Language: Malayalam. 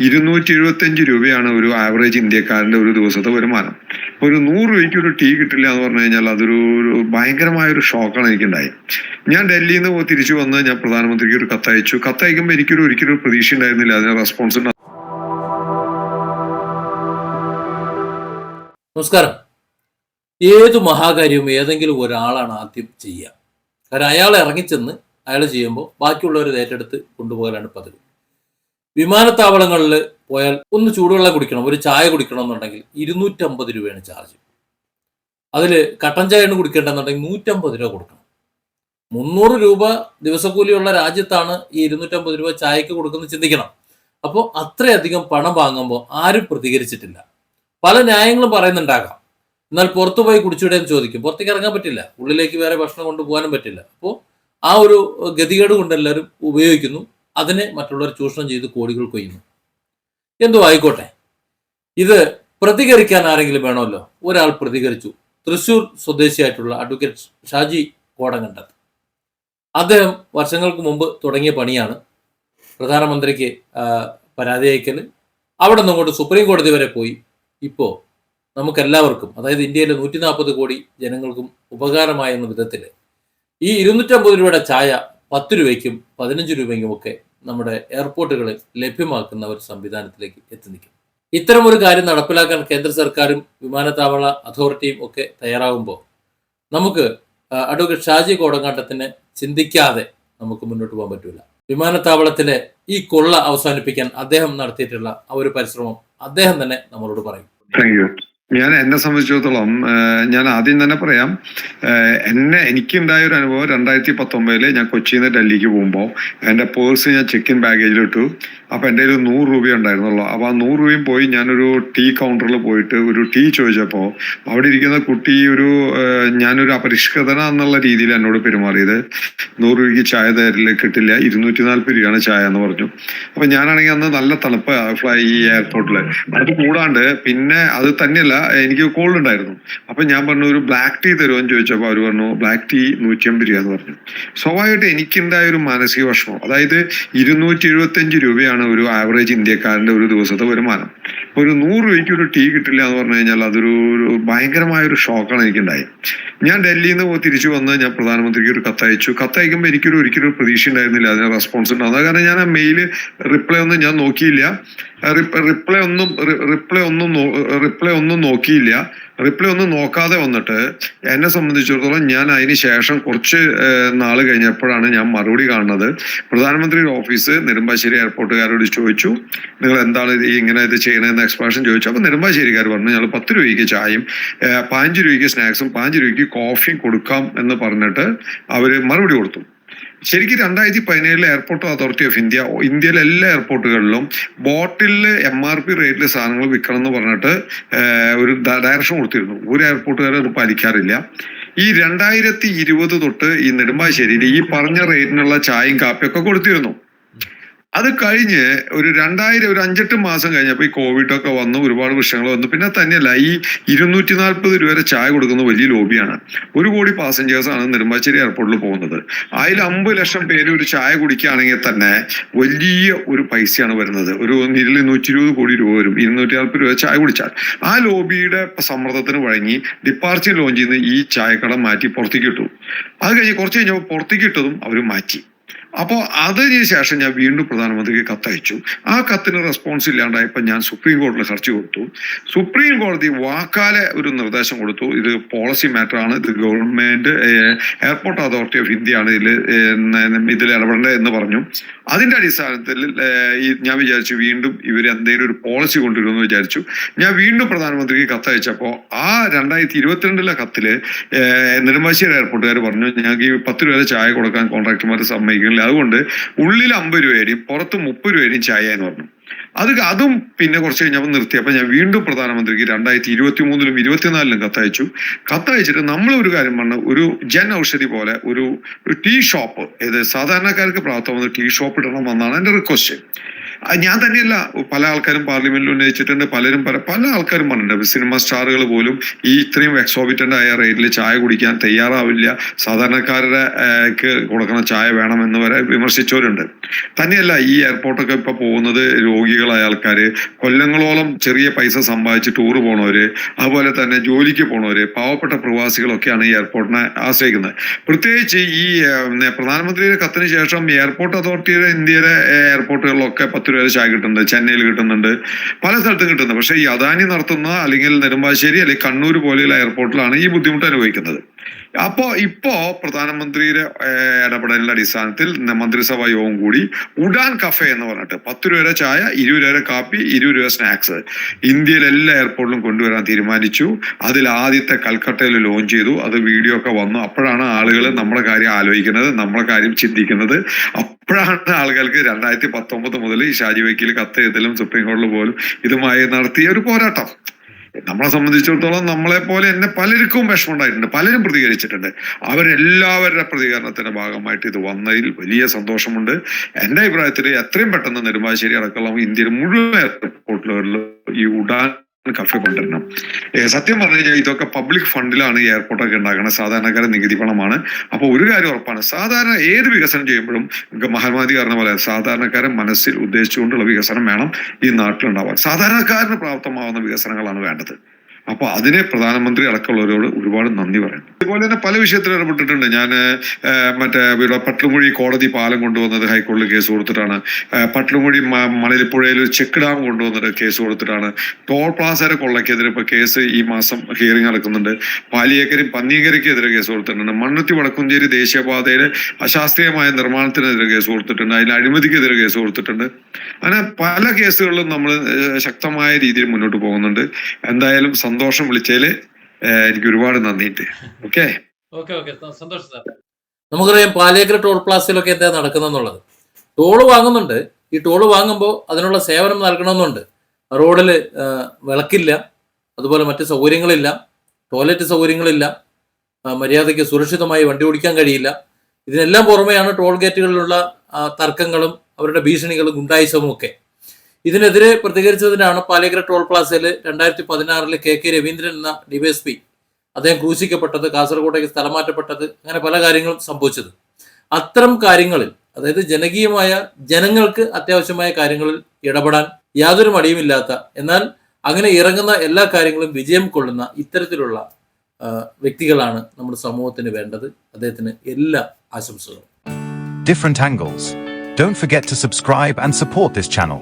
ഇരുന്നൂറ്റി എഴുപത്തഞ്ച് രൂപയാണ് ഒരു ആവറേജ് ഇന്ത്യക്കാരന്റെ ഒരു ദിവസത്തെ വരുമാനം. ഒരു നൂറ് രൂപയ്ക്ക് ഒരു ടീ കിട്ടില്ല എന്ന് പറഞ്ഞു കഴിഞ്ഞാൽ അതൊരു ഭയങ്കരമായ ഒരു ഷോക്കാണ് എനിക്കുണ്ടായി ഞാൻ ഡൽഹിയിൽ നിന്ന് തിരിച്ചു വന്ന് ഞാൻ പ്രധാനമന്ത്രിക്ക് ഒരു കത്തയച്ചു. കത്തയക്കുമ്പോൾ എനിക്കൊരു ഒരിക്കലും ഒരു പ്രതീക്ഷ ഉണ്ടായിരുന്നില്ല. അതിന് റെസ്പോൺസ് നമസ്കാരം. ഏത് മഹാകാര്യവും ഏതെങ്കിലും ഒരാളാണ് ആദ്യം ചെയ്യുക. കാരണം അയാൾ ഇറങ്ങിച്ചെന്ന് അയാൾ ചെയ്യുമ്പോൾ ബാക്കിയുള്ളവർ ഇത് ഏറ്റെടുത്ത് കൊണ്ടുപോകലാണ് പതിവ്. വിമാനത്താവളങ്ങളിൽ പോയാൽ ഒന്ന് ചൂടുവെള്ളം കുടിക്കണം ഒരു ചായ കുടിക്കണം എന്നുണ്ടെങ്കിൽ ഇരുന്നൂറ്റമ്പത് രൂപയാണ് ചാർജ്. അതിൽ കട്ടൻ ചായയാണ് കുടിക്കേണ്ടതെന്നുണ്ടെങ്കിൽ നൂറ്റമ്പത് രൂപ കൊടുക്കണം. മുന്നൂറ് രൂപ ദിവസക്കൂലിയുള്ള രാജ്യത്താണ് ഈ ഇരുന്നൂറ്റമ്പത് രൂപ ചായക്ക് കൊടുക്കുന്നത് ചിന്തിക്കണം. അപ്പോൾ അത്രയധികം പണം വാങ്ങുമ്പോൾ ആരും പ്രതികരിച്ചിട്ടില്ല. പല ന്യായങ്ങളും പറയുന്നുണ്ടാകാം. എന്നാൽ പുറത്തു പോയി എന്ന് ചോദിക്കും. പുറത്തേക്ക് ഇറങ്ങാൻ പറ്റില്ല. ഉള്ളിലേക്ക് വേറെ ഭക്ഷണം കൊണ്ടുപോകാനും പറ്റില്ല. അപ്പോൾ ആ ഒരു ഗതികേട് കൊണ്ട് എല്ലാവരും ഉപയോഗിക്കുന്നു. അതിനെ മറ്റുള്ളവർ ചൂഷണം ചെയ്ത് കോടികൾ കൊയ്യുന്നു. എന്തോ ആയിക്കോട്ടെ. ഇത് പ്രതികരിക്കാൻ ആരെങ്കിലും വേണമല്ലോ? ഒരാൾ പ്രതികരിച്ചു. തൃശൂർ സ്വദേശിയായിട്ടുള്ള അഡ്വക്കേറ്റ് ഷാജി കോടങ്കണ്ടത് അദ്ദേഹം വർഷങ്ങൾക്ക് മുമ്പ് തുടങ്ങിയ പണിയാണ് പ്രധാനമന്ത്രിക്ക് പരാതി അയക്കൽ അവിടെ നിന്ന് സുപ്രീം കോടതി വരെ പോയി. ഇപ്പോൾ നമുക്കെല്ലാവർക്കും അതായത് ഇന്ത്യയിലെ നൂറ്റി നാൽപ്പത് കോടി ജനങ്ങൾക്കും ഉപകാരമായ എന്ന വിധത്തിൽ ഈ ഇരുന്നൂറ്റമ്പത് രൂപയുടെ ചായ പത്ത് രൂപയ്ക്കും പതിനഞ്ച് രൂപയ്ക്കും ഒക്കെ നമ്മുടെ എയർപോർട്ടുകളിൽ ലഭ്യമാക്കുന്ന ഒരു സംവിധാനത്തിലേക്ക് എത്തി നിൽക്കും. ഇത്തരമൊരു കാര്യം നടപ്പിലാക്കാൻ കേന്ദ്ര സർക്കാരും വിമാനത്താവള അതോറിറ്റിയും ഒക്കെ തയ്യാറാകുമ്പോൾ നമുക്ക് അഡ്വക്കേറ്റ് ഷാജി കോടങ്ങാട്ടത്തിന് ചിന്തിക്കാതെ നമുക്ക് മുന്നോട്ട് പോകാൻ പറ്റില്ല വിമാനത്താവളത്തിലെ ഈ കൊള്ള അവസാനിപ്പിക്കാൻ അദ്ദേഹം നടത്തിയിട്ടുള്ള ആ ഒരു പരിശ്രമം അദ്ദേഹം തന്നെ നമ്മളോട് പറയും. ഞാൻ എന്നെ സംബന്ധിച്ചിടത്തോളം ഞാൻ ആദ്യം തന്നെ പറയാം എന്നെ എനിക്കുണ്ടായ ഒരു അനുഭവം രണ്ടായിരത്തി പത്തൊമ്പതിൽ ഞാൻ കൊച്ചിയിൽ നിന്ന് ഡൽഹിക്ക് പോകുമ്പോൾ എന്റെ പേഴ്സ് ഞാൻ ചെക്ക് ഇൻ ബാഗേജിലിട്ടു അപ്പം എന്റെ ഒരു നൂറ് രൂപ ഉണ്ടായിരുന്നുള്ളൂ. അപ്പോൾ ആ നൂറ് രൂപയും പോയി ഞാനൊരു ടീ കൗണ്ടറിൽ പോയിട്ട് ഒരു ടീ ചോദിച്ചപ്പോൾ അവിടെ ഇരിക്കുന്ന കുട്ടി ഒരു ഞാനൊരു അപരിഷ്കൃതന എന്നുള്ള രീതിയിൽ എന്നോട് പെരുമാറിയത്. നൂറ് രൂപയ്ക്ക് ചായ തരില്ല കിട്ടില്ല ഇരുന്നൂറ്റി നാൽപ്പത് രൂപയാണ് ചായ എന്ന് പറഞ്ഞു. അപ്പം ഞാനാണെങ്കിൽ അന്ന് നല്ല തണുപ്പ് ഫ്ലൈ ഈ എയർപോർട്ടിൽ അത് കൂടാണ്ട് പിന്നെ അത് തന്നെയല്ല എനിക്ക് കോൾഡ് ഉണ്ടായിരുന്നു. അപ്പൊ ഞാൻ പറഞ്ഞു ഒരു ബ്ലാക്ക് ടീ തരുമോ? എന്ന് ചോദിച്ചപ്പോൾ അവർ പറഞ്ഞു ബ്ലാക്ക് ടീ നൂറ്റി അമ്പത് രൂപ എന്ന് പറഞ്ഞു. സ്വാഭാവികമായിട്ട് എനിക്കുണ്ടായ ഒരു മാനസിക വിഷമം. അതായത് ഇരുന്നൂറ്റി എഴുപത്തി അഞ്ച് രൂപയാണ് ഒരു ആവറേജ് ഇന്ത്യക്കാരന്റെ ഒരു ദിവസത്തെ വരുമാനം. ഒരു നൂറ് രൂപയ്ക്ക് ഒരു ടീ കിട്ടില്ല എന്ന് പറഞ്ഞു കഴിഞ്ഞാൽ അതൊരു ഭയങ്കരമായ ഒരു ഷോക്കാണ് എനിക്കുണ്ടായി ഞാൻ ഡൽഹിയിൽ നിന്ന് തിരിച്ചു വന്ന് ഞാൻ പ്രധാനമന്ത്രിക്ക് ഒരു കത്തയച്ചു കത്തയക്കുമ്പോൾ എനിക്കൊരു ഒരിക്കലും ഒരു പ്രതീക്ഷ ഉണ്ടായിരുന്നില്ല അതിന് റെസ്പോൺസ് ഉണ്ടാകുന്നത് കാരണം ഞാൻ ആ മെയിൽ റിപ്ലൈ ഒന്നും ഞാൻ നോക്കിയില്ല. റിപ്ലൈ ഒന്നും റിപ്ലൈ ഒന്നും റിപ്ലൈ ഒന്നും നോക്കിയില്ല. റിപ്ലൈ ഒന്നും നോക്കാതെ വന്നിട്ട് എന്നെ സംബന്ധിച്ചിടത്തോളം ഞാൻ അതിന് ശേഷം കുറച്ച് നാൾ കഴിഞ്ഞപ്പോഴാണ് ഞാൻ മറുപടി കാണുന്നത്. പ്രധാനമന്ത്രിയുടെ ഓഫീസ് നെടുമ്പാശ്ശേരി എയർപോർട്ടുകാരോട് ചോദിച്ചു നിങ്ങൾ എന്താണ് ഇങ്ങനെ ഇത് ചെയ്യണമെന്ന് എക്സ്പ്രഷൻ ചോദിച്ചു. അപ്പോൾ നെടുമ്പാശ്ശേരിക്കാർ പറഞ്ഞു ഞങ്ങൾ പത്ത് രൂപയ്ക്ക് ചായയും പതിനഞ്ച് രൂപയ്ക്ക് സ്നാക്സും പതിനഞ്ച് രൂപയ്ക്ക് കോഫിയും കൊടുക്കാം എന്ന് പറഞ്ഞിട്ട് അവർ മറുപടി കൊടുത്തു. ശരിക്കും രണ്ടായിരത്തി പതിനേഴിലെ എയർപോർട്ട് അതോറിറ്റി ഓഫ് ഇന്ത്യ ഇന്ത്യയിലെ എല്ലാ എയർപോർട്ടുകളിലും ബോട്ടിൽ എം ആർ പി റേറ്റിൽ സാധനങ്ങൾ വിൽക്കണം എന്ന് പറഞ്ഞിട്ട് ഒരു ഡയറക്ഷൻ കൊടുത്തിരുന്നു. ഒരു എയർപോർട്ടുകാരും അത് പാലിക്കാറില്ല. ഈ രണ്ടായിരത്തി ഇരുപത് തൊട്ട് ഈ നെടുമ്പാശ്ശേരിയിൽ ഈ പറഞ്ഞ റേറ്റിനുള്ള ചായയും കാപ്പിയൊക്കെ കൊടുത്തിരുന്നു. അത് കഴിഞ്ഞ് ഒരു രണ്ടായിരം ഒരു അഞ്ചെട്ട് മാസം കഴിഞ്ഞപ്പോൾ ഈ കോവിഡ് ഒക്കെ വന്നു ഒരുപാട് പ്രശ്നങ്ങൾ വന്നു. പിന്നെ തന്നെയല്ല ഈ ഇരുന്നൂറ്റി നാൽപ്പത് രൂപ വരെ ചായ കൊടുക്കുന്ന വലിയ ലോബിയാണ്. ഒരു കോടി പാസഞ്ചേഴ്സ് ആണ് നെടുമ്പാശ്ശേരി എയർപോർട്ടിൽ പോകുന്നത്. അതിൽ അമ്പത് ലക്ഷം പേര് ഒരു ചായ കുടിക്കുകയാണെങ്കിൽ തന്നെ വലിയ ഒരു പൈസയാണ് വരുന്നത്. ഒരു ഇതിൽ നൂറ്റി ഇരുപത് കോടി രൂപ വരും. ഇരുന്നൂറ്റി നാൽപ്പത് രൂപ ചായ കുടിച്ചാൽ. ആ ലോബിയുടെ സമ്മർദ്ദത്തിന് വഴങ്ങി ഡിപ്പാർച്ചർ ലോഞ്ചിൽ നിന്ന് ഈ ചായക്കട മാറ്റി പുറത്തേക്ക് ഇട്ടു. അത് കഴിഞ്ഞ് കുറച്ച് കഴിഞ്ഞപ്പോൾ പുറത്തേക്ക് ഇട്ടതും അവർ മാറ്റി. അപ്പോൾ അതിന് ശേഷം ഞാൻ വീണ്ടും പ്രധാനമന്ത്രിക്ക് കത്തയച്ചു. ആ കത്തിന് റെസ്പോൺസ് ഇല്ലാണ്ടായപ്പോൾ ഞാൻ സുപ്രീം കോടതിയിൽ ഹർജി കൊടുത്തു. സുപ്രീം കോടതി വാക്കാലെ ഒരു നിർദ്ദേശം കൊടുത്തു. ഇത് പോളിസി മാറ്റർ ആണ്. ഇത് government airport authority of India ആണ് ഇതിൽ ഇതിൽ ഇടപെടേണ്ടത് എന്ന് പറഞ്ഞു. അതിന്റെ അടിസ്ഥാനത്തിൽ ഞാൻ വിചാരിച്ചു വീണ്ടും ഇവർ എന്തെങ്കിലും ഒരു പോളിസി കൊണ്ടുവരുമെന്ന് വിചാരിച്ചു. ഞാൻ വീണ്ടും പ്രധാനമന്ത്രിക്ക് കത്തയച്ചപ്പോൾ ആ രണ്ടായിരത്തി ഇരുപത്തിരണ്ടിലെ കത്തിൽ നെടുമ്പാശ്ശേരി എയർപോർട്ടുകാർ പറഞ്ഞു ഞങ്ങൾക്ക് ഈ പത്ത് രൂപ ചായ കൊടുക്കാൻ കോൺട്രാക്ടർമാർ സമ്മതിക്കുന്നില്ല. അതുകൊണ്ട് ഉള്ളിൽ അമ്പത് രൂപയും പുറത്ത് മുപ്പത് രൂപയും ചായ എന്ന് പറഞ്ഞു. അത് അതും പിന്നെ കുറച്ച് കഴിഞ്ഞപ്പോൾ നിർത്തി. അപ്പൊ ഞാൻ വീണ്ടും പ്രധാനമന്ത്രിക്ക് രണ്ടായിരത്തി ഇരുപത്തി മൂന്നിലും ഇരുപത്തിനാലിലും കത്തയച്ചു. കത്തയച്ചിട്ട് നമ്മൾ ഒരു കാര്യം പറഞ്ഞു. ഒരു ജൻ ഔഷധി പോലെ ഒരു ടീ ഷോപ്പ് ഏത് സാധാരണക്കാർക്ക് പ്രാപ്തമാകുന്ന ടീ ഷോപ്പ് ഇടണം എന്നാണ് എന്റെ റിക്വസ്റ്റ് ഞാൻ തന്നെയല്ല പല ആൾക്കാരും പാർലമെന്റിൽ ഉന്നയിച്ചിട്ടുണ്ട് പലരും പല പല ആൾക്കാരും പറഞ്ഞിട്ടുണ്ട്. സിനിമ സ്റ്റാറുകൾ പോലും ഈ ഇത്രയും എക്സോബിറ്റന്റ് ആയ റേറ്റിൽ ചായ കുടിക്കാൻ തയ്യാറാവില്ല. സാധാരണക്കാരുടെ കൊടുക്കുന്ന ചായ വേണമെന്ന് വരെ വിമർശിച്ചവരുണ്ട്. തന്നെയല്ല ഈ എയർപോർട്ടൊക്കെ ഇപ്പൊ പോകുന്നത് രോഗികളായ ആൾക്കാര് കൊല്ലങ്ങളോളം ചെറിയ പൈസ സമ്പാദിച്ച് ടൂർ പോണവര് അതുപോലെ തന്നെ ജോലിക്ക് പോണവര് പാവപ്പെട്ട പ്രവാസികളൊക്കെയാണ് ഈ എയർപോർട്ടിനെ ആശ്രയിക്കുന്നത്. പ്രത്യേകിച്ച് ഈ പ്രധാനമന്ത്രിയുടെ കത്തിന് ശേഷം എയർപോർട്ട് അതോറിറ്റിയുടെ ഇന്ത്യയിലെ എയർപോർട്ടുകളിലൊക്കെ പത്ത് രൂപ ചായ കിട്ടുന്നുണ്ട് ചെന്നൈയിൽ കിട്ടുന്നുണ്ട് പല സ്ഥലത്തും കിട്ടുന്നുണ്ട്. പക്ഷേ ഈ അദാനി നടത്തുന്ന അല്ലെങ്കിൽ നെടുമ്പാശ്ശേരി അല്ലെങ്കിൽ കണ്ണൂർ പോലെയുള്ള എയർപോർട്ടിലാണ് ഈ ബുദ്ധിമുട്ട് അനുഭവിക്കുന്നത്. അപ്പോ ഇപ്പോ പ്രധാനമന്ത്രിയുടെ ഇടപെടലിന്റെ അടിസ്ഥാനത്തിൽ മന്ത്രിസഭാ യോഗം കൂടി ഉഡാൻ കഫേ എന്ന് പറഞ്ഞിട്ട് പത്ത് രൂപ ചായ ഇരുപത് രൂപ കാപ്പി ഇരുപത് രൂപ സ്നാക്സ് ഇന്ത്യയിലെ എല്ലാ എയർപോർട്ടിലും കൊണ്ടുവരാൻ തീരുമാനിച്ചു. അതിൽ ആദ്യത്തെ കൽക്കട്ടയിൽ ലോഞ്ച് ചെയ്തു. അത് വീഡിയോ ഒക്കെ വന്നു. അപ്പോഴാണ് ആളുകൾ നമ്മുടെ കാര്യം ആലോചിക്കുന്നത് നമ്മുടെ കാര്യം ചിന്തിക്കുന്നത്. അപ്പോഴാണ് ആളുകൾക്ക് രണ്ടായിരത്തി പത്തൊമ്പത് മുതൽ ഈ ഷാജി വക്കീൽ കത്ത് എഴുതലും സുപ്രീം കോടതിയിൽ പോലും ഇതുമായി നടത്തിയ ഒരു പോരാട്ടം. നമ്മളെ സംബന്ധിച്ചിടത്തോളം നമ്മളെ പോലെ തന്നെ പലർക്കും വിഷമമുണ്ടായിട്ടുണ്ട് പലരും പ്രതികരിച്ചിട്ടുണ്ട്. അവരെല്ലാവരുടെ പ്രതികരണത്തിന്റെ ഭാഗമായിട്ട് ഇത് വന്നതിൽ വലിയ സന്തോഷമുണ്ട്. എന്റെ അഭിപ്രായത്തിൽ എത്രയും പെട്ടെന്ന് നെടുമ്പാശ്ശേരി അടക്കം ഇന്ത്യയിൽ മുഴുവൻ എയർപോർട്ടുകളിലും ഈ ഉഡാൻ കഫേ കൊണ്ടുവരണം സത്യം പറഞ്ഞു കഴിഞ്ഞാൽ ഇതൊക്കെ പബ്ലിക് ഫണ്ടിലാണ് ഈ എയർപോർട്ടൊക്കെ ഉണ്ടാക്കുന്നത് സാധാരണക്കാരെ നികുതി പണമാണ്. അപ്പൊ ഒരു കാര്യം ഉറപ്പാണ്. സാധാരണ ഏത് വികസനം ചെയ്യുമ്പോഴും മഹാത്മാതി പറഞ്ഞ പോലെ സാധാരണക്കാരെ മനസ്സിൽ ഉദ്ദേശിച്ചുകൊണ്ടുള്ള വികസനം വേണം ഈ നാട്ടിലുണ്ടാവാൻ. സാധാരണക്കാരന് പ്രാപ്തമാവുന്ന വികസനങ്ങളാണ് വേണ്ടത്. അപ്പൊ അതിനെ പ്രധാനമന്ത്രി അടക്കമുള്ളവരോട് ഒരുപാട് നന്ദി പറയുന്നു അതുപോലെ തന്നെ പല വിഷയത്തിൽ ഇടപെട്ടിട്ടുണ്ട്. ഞാൻ മറ്റേ ഇവിടെ പട്ടുമൊഴി കോടതി പാലം കൊണ്ടുവന്നത് ഹൈക്കോടതി കേസ് കൊടുത്തിട്ടാണ്. പട്ടുമൊഴി മണലിപ്പുഴയിൽ ഒരു ചെക്ക് ഡാം കൊണ്ടുവന്നിട്ട് കേസ് കൊടുത്തിട്ടാണ്. ടോൾ പ്ലാസയുടെ കൊള്ളയ്ക്കെതിരെ ഇപ്പൊ കേസ് ഈ മാസം ഹിയറിംഗ് നടക്കുന്നുണ്ട്. പാലിയേക്കരി പന്നിയേക്കരയ്ക്കെതിരെ കേസ് കൊടുത്തിട്ടുണ്ട്. മണ്ണുത്തി വടക്കുംചേരി ദേശീയപാതയിലെ അശാസ്ത്രീയമായ നിർമ്മാണത്തിനെതിരെ കേസ് കൊടുത്തിട്ടുണ്ട്. അതിന് അഴിമതിക്കെതിരെ കേസ് കൊടുത്തിട്ടുണ്ട്. അങ്ങനെ പല കേസുകളിലും നമ്മൾ ശക്തമായ രീതിയിൽ മുന്നോട്ട് പോകുന്നുണ്ട്. എന്തായാലും സന്തോഷം വിളിച്ചതിൽ എനിക്ക് ഒരുപാട് നന്ദിയുണ്ട്. ഓക്കെ? Okay okay. സന്തോഷം സാർ. നമുക്കറിയാം പാലേക്കര ടോൾ പ്ലാസയിലൊക്കെ എന്താ നടക്കുന്നെന്നുള്ളത് ടോൾ വാങ്ങുന്നുണ്ട്. ഈ ടോൾ വാങ്ങുമ്പോൾ അതിനുള്ള സേവനം നൽകണമെന്നുണ്ട്. റോഡിൽ വിളക്കില്ല. അതുപോലെ മറ്റ് സൗകര്യങ്ങളില്ല. ടോയ്ലറ്റ് സൗകര്യങ്ങളില്ല. മര്യാദയ്ക്ക് സുരക്ഷിതമായി വണ്ടി ഓടിക്കാൻ കഴിയില്ല. ഇതിനെല്ലാം പുറമെയാണ് ടോൾ ഗേറ്റുകളിലുള്ള തർക്കങ്ങളും അവരുടെ ഭീഷണികളും ഗുണ്ടായിസവും ഒക്കെ ഇതിനെതിരെ പ്രതികരിച്ചതിനാണ് പാലേക്കര ടോൾ പ്ലാസയിൽ രണ്ടായിരത്തി പതിനാറിൽ കെ കെ രവീന്ദ്രൻ എന്ന ഡിവൈഎസ്പി അദ്ദേഹം ക്രൂശിക്കപ്പെട്ടത് കാസർഗോഡേക്ക് സ്ഥലം മാറ്റപ്പെട്ടത് അങ്ങനെ പല കാര്യങ്ങളും സംഭവിച്ചത്. അത്തരം കാര്യങ്ങളിൽ അതായത് ജനകീയമായ ജനങ്ങൾക്ക് അത്യാവശ്യമായ കാര്യങ്ങളിൽ ഇടപെടാൻ യാതൊരു മടിയുമില്ലാത്ത എന്നാൽ അങ്ങനെ ഇറങ്ങുന്ന എല്ലാ കാര്യങ്ങളും വിജയം കൊള്ളുന്ന ഇത്തരത്തിലുള്ള വ്യക്തികളാണ് നമ്മുടെ സമൂഹത്തിന് വേണ്ടത്. അദ്ദേഹത്തിന് എല്ലാ ആശംസകളും. Different angles don't forget to subscribe and support this channel.